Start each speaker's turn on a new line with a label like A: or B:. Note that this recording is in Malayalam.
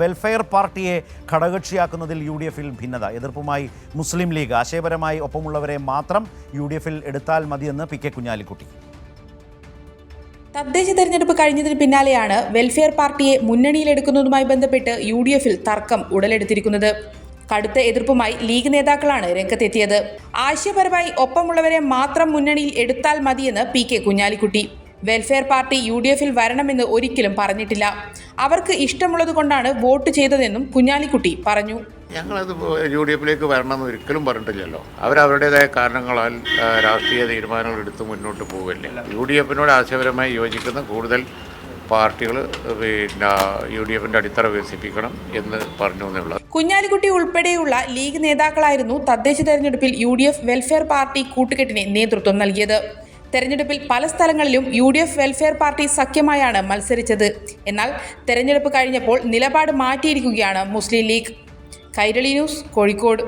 A: വെൽഫെയർ പാർട്ടിയെ ഘടകക്ഷിയാക്കുന്നതിൽ യു ഡി എഫിൽ ഭിന്നത. എതിർപ്പുമായി മുസ്ലിം ലീഗ് ആശയപരമായി ഒപ്പമുള്ളവരെ മാത്രം യു ഡി എഫിൽ എടുത്താൽ മതിയെന്ന് പി കെ കുഞ്ഞാലിക്കുട്ടി.
B: തദ്ദേശ തെരഞ്ഞെടുപ്പ് കഴിഞ്ഞതിന് പിന്നാലെയാണ് വെൽഫെയർ പാർട്ടിയെ മുന്നണിയിലെടുക്കുന്നതുമായി ബന്ധപ്പെട്ട് യു ഡി എഫിൽ തർക്കം ഉടലെടുത്തിരിക്കുന്നത്. കടുത്ത എതിർപ്പുമായി ലീഗ് നേതാക്കളാണ് രംഗത്തെത്തിയത്. ആശയപരമായി ഒപ്പമുള്ളവരെ മാത്രം മുന്നണിയിൽ എടുത്താൽ മതിയെന്ന് P K Kunhalikutty. Welfare party U D എഫിൽ വരണമെന്ന് ഒരിക്കലും പറഞ്ഞിട്ടില്ല. അവർക്ക് ഇഷ്ടമുള്ളത് കൊണ്ടാണ് വോട്ട് ചെയ്തതെന്നും കുഞ്ഞാലിക്കുട്ടി പറഞ്ഞു.
C: ഞങ്ങളത് യു ഡി എഫിലേക്ക് വരണമെന്ന് ഒരിക്കലും പറഞ്ഞിട്ടില്ലല്ലോ. അവരവരുടേതായ കാരണങ്ങളാൽ രാഷ്ട്രീയ തീരുമാനങ്ങൾ എടുത്ത് മുന്നോട്ട് പോവില്ല. യു ഡി എഫിനോട് ആശയപരമായി യോജിക്കുന്ന കൂടുതൽ പാർട്ടികൾ പിന്നെ യു ഡി എഫിന്റെ അടിത്തറ വികസിപ്പിക്കണം എന്ന് പറഞ്ഞു എന്നുള്ളത്.
B: കുഞ്ഞാലിക്കുട്ടി ഉൾപ്പെടെയുള്ള ലീഗ് നേതാക്കളായിരുന്നു തദ്ദേശ തെരഞ്ഞെടുപ്പിൽ U D F welfare party കൂട്ടുകെട്ടിന് നേതൃത്വം നൽകിയത്. തെരഞ്ഞെടുപ്പിൽ പല സ്ഥലങ്ങളിലും U D F welfare party സഖ്യമായാണ് മത്സരിച്ചത്. എന്നാൽ തെരഞ്ഞെടുപ്പ് കഴിഞ്ഞപ്പോൾ നിലപാട് മാറ്റിയിരിക്കുകയാണ് Muslim League. Kairali News Kozhikode.